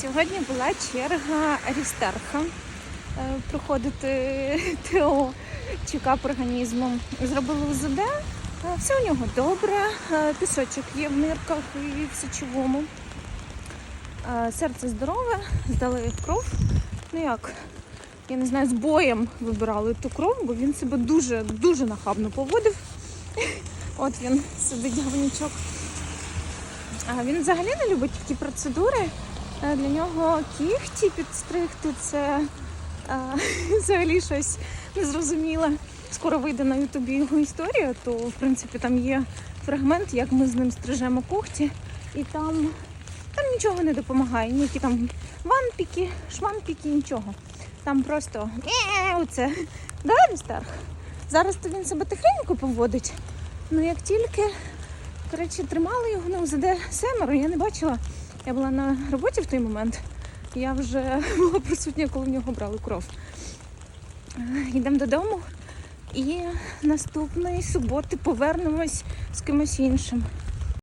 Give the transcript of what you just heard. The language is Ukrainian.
Сьогодні була черга Арістарха е, проходити ТО чекап організму. Зробили УЗД, е, все у нього добре, е, пісочок є в нирках і в сечовому. Серце здорове, здали кров. Ну як, я не знаю, з боєм вибирали ту кров, бо він себе дуже дуже нахабно поводив. От він сидить говнючок. Він взагалі не любить такі процедури. Е, Для нього кігті підстригти це е, взагалі щось незрозуміле. Скоро вийде на ютубі його історія, то в принципі там є фрагмент, як ми з ним стрижемо когті, і там, там нічого не допомагає. Ніякі там ванпіки, шванпіки, нічого. Там просто «Е, оце. Да, Рістарх? Зараз то він себе тихенько поводить. Ну як тільки Коротше, тримали його на УЗД семеро, я не бачила. Я була на роботі в той момент. Я вже була присутня, коли в нього брали кров. Е, Йдемо додому і наступної суботи повернемось з кимось іншим.